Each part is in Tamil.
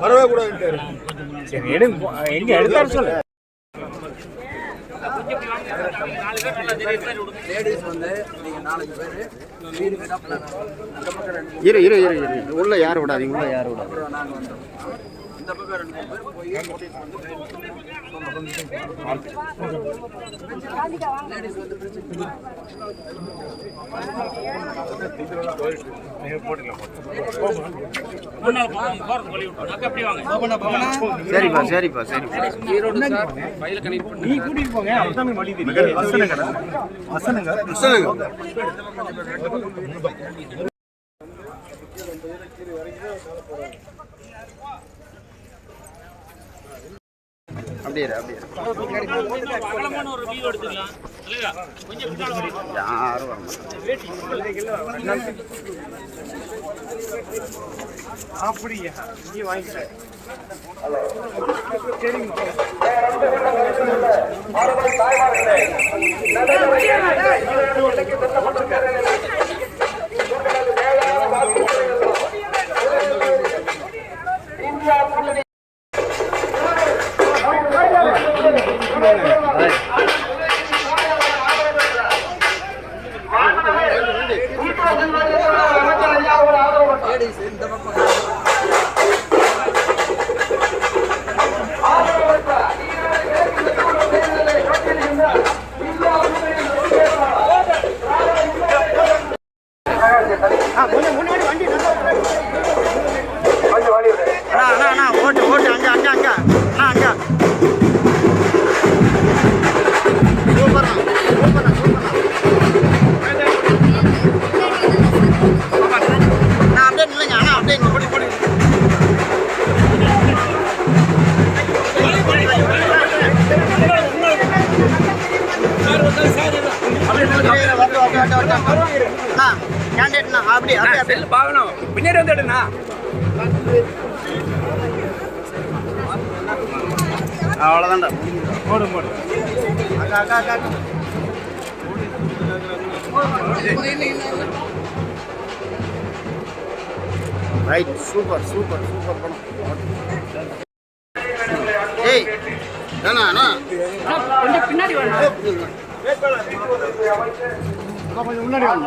வரவே கூடாது சரி எடுங்க எங்க எடுத்தாரு சொல்லு இரு இரு இரு இரு. உள்ள யார் விடாதீங்க? உள்ள யார் விடாதீங்க? சரிப்பா சரிப்பா சரிப்பா. நீ கூட்டிட்டு போங்க அப்பதான் வழி தெரியும். வசனங்க வசனங்க அப்படியே அப்படியே யாரும் அப்படியா? நீ வாங்கிக்கிறேன் பார்க்கணும் பின்னாடி வந்து எடுண்ணா. அவ்வளோதான்டா போடு போடு. அக்கா அக்கா அக்கா. ரைட் சூப்பர் சூப்பர் சூப்பர் படம் ஏய் அண்ணா. அண்ணா கொஞ்சம் பின்னாடி வேணும் கொஞ்சம் முன்னாடி வாங்க.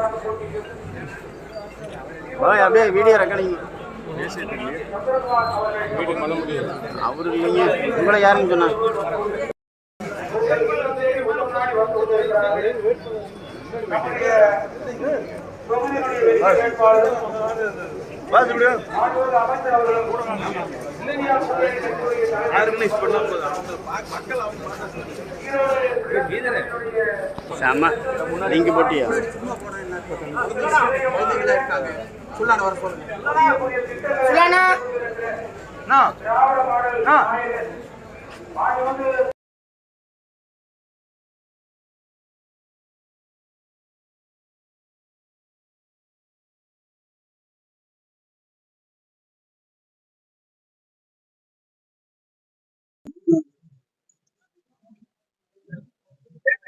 ஓய் அப்படியே வீடியோ ரெக்கார்டிங் அவரு இல்லைங்க உங்களை யாருன்னு சொன்னா செம்ம லிங்க் போட்டியா? அண்ணா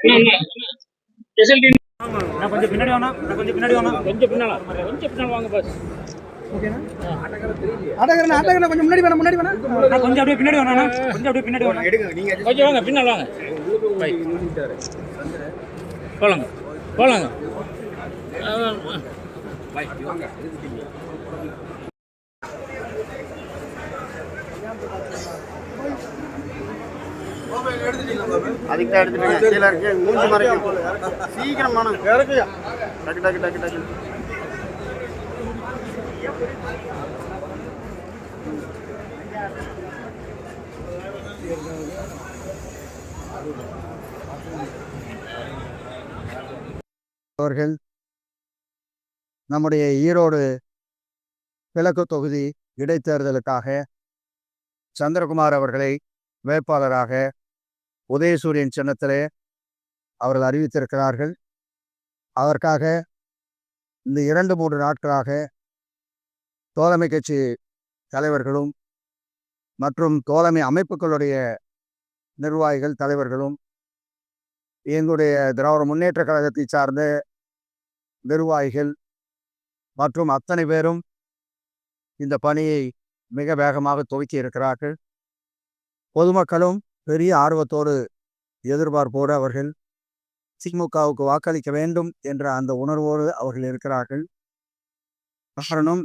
அண்ணா நான் கொஞ்சம் பின்னாடி வேணா நான் கொஞ்சம் பின்னாடி வேணா கொஞ்சம் பின்னால கொஞ்சம் பின்னால வாங்க பாஸ் ஆட்டக்காரன் ஆட்டக்காரன் கொஞ்சம் முன்னாடி வேணா முன்னாடி வேணா கொஞ்சம் அப்படியே பின்னாடி வேணா கொஞ்சம் அப்படியே பின்னாடி வேணா எடுங்க நீங்க கொஞ்சம் வாங்க பின்னால் வாங்க போலாங்க போலாங்க அதுக்கு தான் எடுத்துட்டேன் கீழே இருக்கு மூஞ்சி மறைக்கும் சீக்கிரம் மனம். டக்கு டக்கு டக்கு டக்கு. அவர்கள் நம்முடைய ஈரோடு கிழக்கு தொகுதி இடைத்தேர்தலுக்காக சந்திரகுமார் அவர்களை வேட்பாளராக உதயசூரியன் சின்னத்திலே அவர்கள் அறிவித்திருக்கிறார்கள். அதற்காக இந்த இரண்டு மூன்று நாட்களாக தோழமை கட்சி தலைவர்களும் மற்றும் தோழமை அமைப்புகளுடைய நிர்வாகிகள் தலைவர்களும் எங்களுடைய திராவிட முன்னேற்ற கழகத்தை சார்ந்த நிர்வாகிகள் மற்றும் அத்தனை பேரும் இந்த பணியை மிக வேகமாக துவக்கி இருக்கிறார்கள் பொதுமக்களும் பெரிய ஆர்வத்தோடு எதிர்பார்ப்போடு அவர்கள் திமுகவுக்கு வாக்களிக்க வேண்டும் என்ற அந்த உணர்வோடு அவர்கள் இருக்கிறார்கள். காரணம்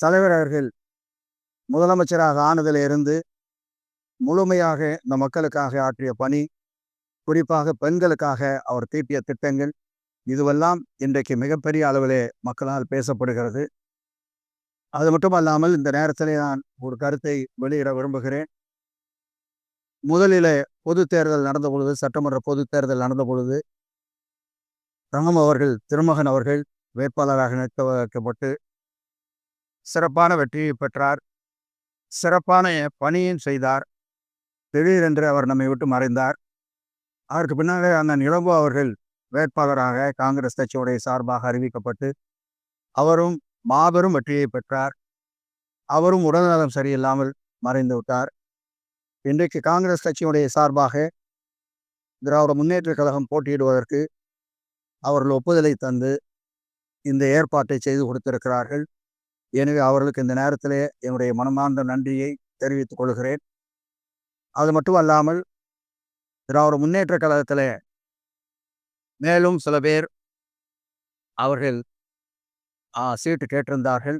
தலைவர் அவர்கள் முதலமைச்சராக ஆனதிலிருந்து முழுமையாக இந்த மக்களுக்காக ஆற்றிய பணி குறிப்பாக பெண்களுக்காக அவர் தீட்டிய திட்டங்கள் இதுவெல்லாம் இன்றைக்கு மிகப்பெரிய அளவிலே மக்களால் பேசப்படுகிறது. அது மட்டுமல்லாமல் இந்த நேரத்திலே நான் ஒரு கருத்தை வெளியிட விரும்புகிறேன். முதலிலே பொது தேர்தல் நடந்த பொழுது சட்டமன்ற பொது தேர்தல் நடந்த பொழுது ரங்கம் அவர்கள் திருமகன் அவர்கள் வேட்பாளராக நிற்க வைக்கப்பட்டு சிறப்பான வெற்றியை பெற்றார். சிறப்பான பணியும் செய்தார். திடீரென்று அவர் நம்மை விட்டு மறைந்தார். அதற்கு பின்னாலே அண்ணன் இளம்பு அவர்கள் வேட்பாளராக காங்கிரஸ் கட்சியுடைய சார்பாக அறிவிக்கப்பட்டு அவரும் மாபெரும் வெற்றியை பெற்றார். அவரும் உடல்நலம் சரியில்லாமல் மறைந்து விட்டார். இன்றைக்கு காங்கிரஸ் கட்சியுடைய சார்பாக திராவிட முன்னேற்ற கழகம் போட்டியிடுவதற்கு அவர்கள் ஒப்புதலை தந்து இந்த ஏற்பாட்டை செய்து கொடுத்திருக்கிறார்கள். எனவே அவர்களுக்கு இந்த நேரத்திலே என்னுடைய மனமார்ந்த நன்றியை தெரிவித்துக் கொள்கிறேன். அது மட்டும் அல்லாமல் திராவிட முன்னேற்ற கழகத்தில் மேலும் சில பேர் அவர்கள் சீட்டு கேட்டிருந்தார்கள்.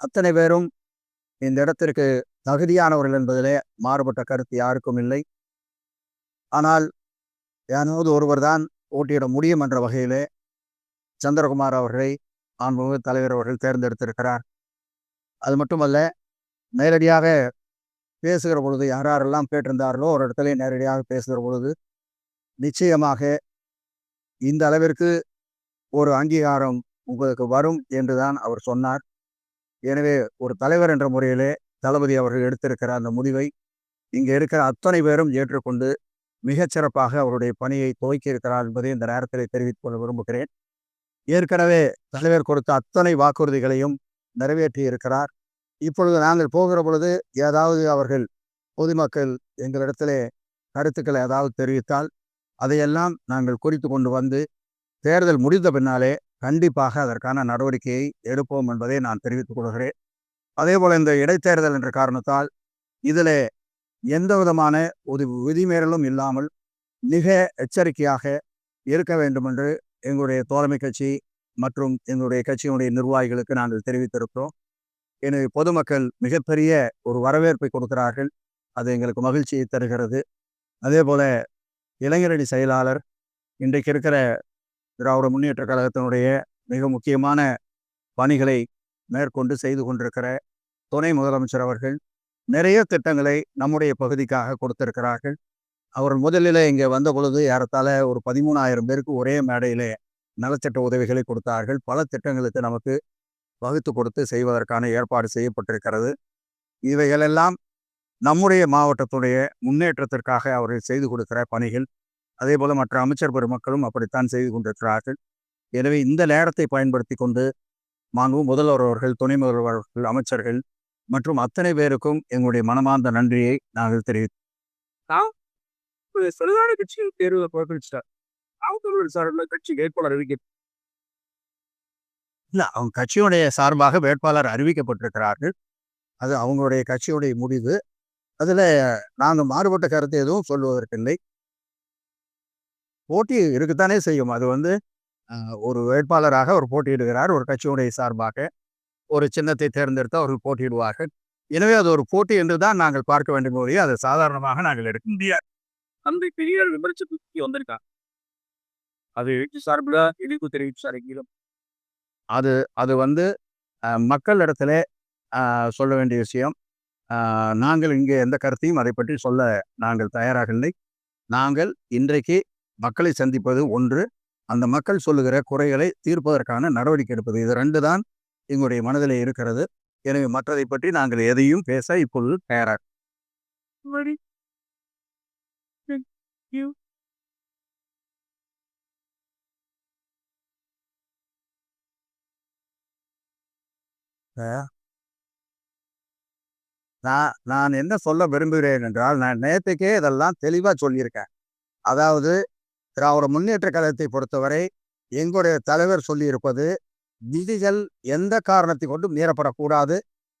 அத்தனை பேரும் இந்த இடத்திற்கு தகுதியானவர்கள் என்பதிலே மாறுபட்ட கருத்து யாருக்கும் இல்லை. ஆனால் யாராவது ஒருவர் தான் போட்டியிட முடியும் என்ற வகையிலே சந்திரகுமார் அவர்களை ஆன்மீக தலைவர் அவர்கள் தேர்ந்தெடுத்திருக்கிறார். அது மட்டுமல்ல நேரடியாக பேசுகிற பொழுது யாரெல்லாம் கேட்டிருந்தார்களோ ஒரு இடத்துல நேரடியாக பேசுகிற பொழுது நிச்சயமாக இந்த அளவிற்கு ஒரு அங்கீகாரம் உங்களுக்கு வரும் என்றுதான் அவர் சொன்னார். எனவே ஒரு தலைவர் என்ற முறையிலே தளபதி அவர்கள் எடுத்திருக்கிற அந்த முடிவை இங்கே இருக்கிற அத்தனை பேரும் ஏற்றுக்கொண்டு மிகச்சிறப்பாக அவருடைய பணியை துவக்கி இருக்கிறார் என்பதை இந்த நேரத்தில் தெரிவித்துக் கொள்ள விரும்புகிறேன். ஏற்கனவே தலைவர் கொடுத்த அத்தனை வாக்குறுதிகளையும் நிறைவேற்றி இருக்கிறார். இப்பொழுது நாங்கள் போகிற பொழுது ஏதாவது அவர்கள் பொதுமக்கள் எங்களிடத்திலே கருத்துக்களை ஏதாவது தெரிவித்தால் அதையெல்லாம் நாங்கள் குறித்து கொண்டு வந்து தேர்தல் முடிந்த பின்னாலே கண்டிப்பாக அதற்கான நடவடிக்கையை எடுப்போம் என்பதை நான் தெரிவித்துக் கொள்கிறேன். அதே போல இந்த இடைத்தேர்தல் என்ற காரணத்தால் இதில் எந்த விதமான ஒரு விதிமீறலும் இல்லாமல் மிக எச்சரிக்கையாக இருக்க வேண்டும் என்று எங்களுடைய தோழமை கட்சி மற்றும் எங்களுடைய கட்சியினுடைய நிர்வாகிகளுக்கு நாங்கள் தெரிவித்திருக்கிறோம். எனவே பொதுமக்கள் மிகப்பெரிய ஒரு வரவேற்பை கொடுக்கிறார்கள். அது எங்களுக்கு மகிழ்ச்சியை தருகிறது. அதே போல இளைஞரணி செயலாளர் இன்றைக்கு இருக்கிற திராவிட முன்னேற்ற கழகத்தினுடைய மிக முக்கியமான பணிகளை மேற்கொண்டு செய்து கொண்டிருக்கிற துணை முதலமைச்சர் அவர்கள் நிறைய திட்டங்களை நம்முடைய பகுதிக்காக கொடுத்திருக்கிறார்கள். அவர் முதலில் இங்கே வந்த பொழுது ஏறத்தாழ ஒரு பதிமூணாயிரம் பேருக்கு ஒரே மேடையிலே நலத்திட்ட உதவிகளை கொடுத்தார்கள். பல திட்டங்களுக்கு நமக்கு வகுத்து கொடுத்து செய்வதற்கான ஏற்பாடு செய்யப்பட்டிருக்கிறது. இவைகளெல்லாம் நம்முடைய மாவட்டத்துடைய முன்னேற்றத்திற்காக அவர்கள் செய்து கொடுக்கிற பணிகள். அதே போல மற்ற அமைச்சர் பெருமக்களும் அப்படித்தான் செய்து கொண்டிருக்கிறார்கள். எனவே இந்த நேரத்தை பயன்படுத்தி கொண்டு மாண்பு முதல்வர் அவர்கள் துணை முதல்வர் அவர்கள் அமைச்சர்கள் மற்றும் அத்தனை பேருக்கும் எங்களுடைய மனமார்ந்த நன்றியை நாங்கள் தெரிவித்தோம் சரிதான கட்சி தேர்வு புறக்கணிச்சிட்டார். அவங்க சார்பில் கட்சி வேட்பாளர் அறிவிக்க இல்லை அவங்க கட்சியுடைய சார்பாக வேட்பாளர் அறிவிக்கப்பட்டிருக்கிறார்கள். அது அவங்களுடைய கட்சியுடைய முடிவு. அதில் நாங்கள் மாறுபட்ட கருத்து எதுவும் சொல்லுவதற்கில்லை போட்டி இருக்குத்தானே செய்யும். அது வந்து ஒரு வேட்பாளராக அவர் போட்டியிடுகிறார். ஒரு கட்சியுடைய சார்பாக ஒரு சின்னத்தை தேர்ந்தெடுத்து அவர்கள் போட்டியிடுவார்கள். எனவே அது ஒரு போட்டி என்று தான் நாங்கள் பார்க்க வேண்டும் ஒழிய அதை சாதாரணமாக நாங்கள் எடுக்க முடியாது. அந்த பெரிய விமர்சனத்துக்கு வந்திருக்காங்க அது சார்பில் இழிவு தெரிவிச்சாருங்களும் அது அது வந்து அஹ், மக்களிடத்துல அஹ், சொல்ல வேண்டிய விஷயம். நாங்கள் இங்கே எந்த கருத்தையும் அதை பற்றி சொல்ல நாங்கள் தயாராக இல்லை. நாங்கள் இன்றைக்கு மக்களை சந்திப்பது ஒன்று. அந்த மக்கள் சொல்லுகிற குறைகளை தீர்ப்பதற்கான நடவடிக்கை எடுப்பது. இது ரெண்டு தான் எங்களுடைய மனதில் இருக்கிறது. எனவே மற்றதை பற்றி நாங்கள் எதையும் பேச இப்பொழுது தயாராக நான் நான் என்ன சொல்ல விரும்புகிறேன் என்றால் நான் நேற்றுக்கே இதெல்லாம் தெளிவாக சொல்லியிருக்கேன். அதாவது திராவிட முன்னேற்ற கழகத்தை பொறுத்தவரை எங்களுடைய தலைவர் சொல்லியிருப்பது விதிகள் எந்த காரணத்தை கொண்டும் மீறப்படக்கூடாது.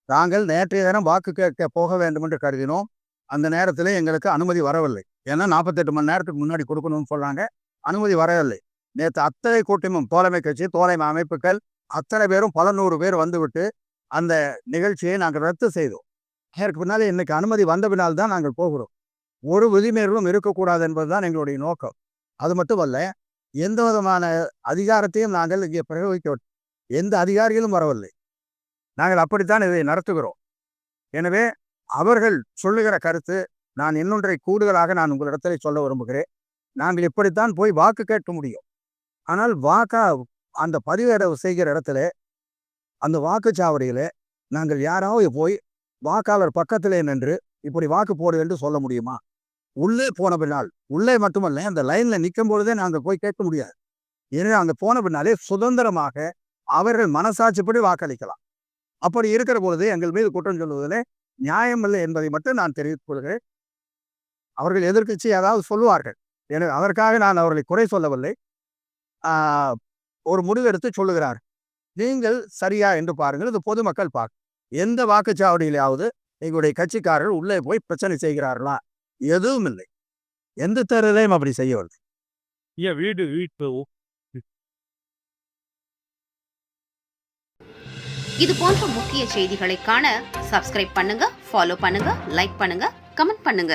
நாங்கள் நேற்றைய தினம் வாக்கு கேட்க போக வேண்டும் என்று கருதினோம். அந்த நேரத்தில் எங்களுக்கு அனுமதி வரவில்லை. ஏன்னா நாற்பத்தெட்டு மணி நேரத்துக்கு முன்னாடி கொடுக்கணும்னு சொன்னாங்க அனுமதி வரவில்லை. நேற்று அத்தனை கூட்டமும் தோழமை கட்சி தோழமை அமைப்புகள் அத்தனை பேரும் பல நூறு பேர் வந்துவிட்டு அந்த நிகழ்ச்சியை நாங்கள் ரத்து செய்தோம். அதற்கு பின்னாலே இன்னைக்கு அனுமதி வந்த பின்னால் தான் நாங்கள் போகிறோம். ஒரு விதிமீறலும் இருக்கக்கூடாது என்பதுதான் எங்களுடைய நோக்கம். அது மட்டுமல்ல எந்த விதமான அதிகாரத்தையும் நாங்கள் இங்கே பிரயோகிக்க எந்த அதிகாரிகளும் வரவில்லை. நாங்கள் அப்படித்தான் இதை நடத்துகிறோம். எனவே அவர்கள் சொல்லுகிற கருத்து நான் இன்னொன்றை கூடுதலாக நான் உங்களிடத்தில் சொல்ல விரும்புகிறேன். நாங்கள் இப்படித்தான் போய் வாக்கு கேட்க முடியும். ஆனால் வாக்கா அந்த பதிவேடவு செய்கிற இடத்துல அந்த வாக்குச்சாவடியில் நாங்கள் யாராவது போய் வாக்காளர் பக்கத்திலே நின்று இப்படி வாக்கு போடு என்று சொல்ல முடியுமா? உள்ளே போன பின்னால் உள்ளே மட்டுமல்ல அந்த லைன்ல நிற்கும் பொழுதே நாங்கள் போய் கேட்க முடியாது. ஏன்னா அங்கே போன பின்னாலே சுதந்திரமாக அவர்கள் மனசாட்சிப்படி வாக்களிக்கலாம். அப்படி இருக்கிற பொழுது எங்கள் மீது குற்றம் சொல்வதிலே நியாயமில்லை என்பதை மட்டும் நான் தெரிவித்துக் கொள்கிறேன். அவர்கள் எதிர்கட்சி ஏதாவது சொல்லுவார்கள். எனவே அதற்காக நான் அவர்களை குறை சொல்லவில்லை. ஆஹ், ஒரு முடிவெடுத்து சொல்லுகிறார். நீங்கள் சரியா என்று பாருங்கள். இது பொதுமக்கள் பார்க்க எந்த வாக்குச்சாவடியிலாவது எங்களுடைய கட்சிக்காரர்கள் உள்ளே போய் பிரச்சனை செய்கிறார்களா? எதுவும் இல்லை எந்த தேர்தலையும் அப்படி செய்யவில்லை. ஏன் வீடு வீட்டு இது போன்ற முக்கிய செய்திகளை காண சப்ஸ்கிரைப் பண்ணுங்க ஃபாலோ பண்ணுங்க லைக் பண்ணுங்க கமெண்ட் பண்ணுங்க.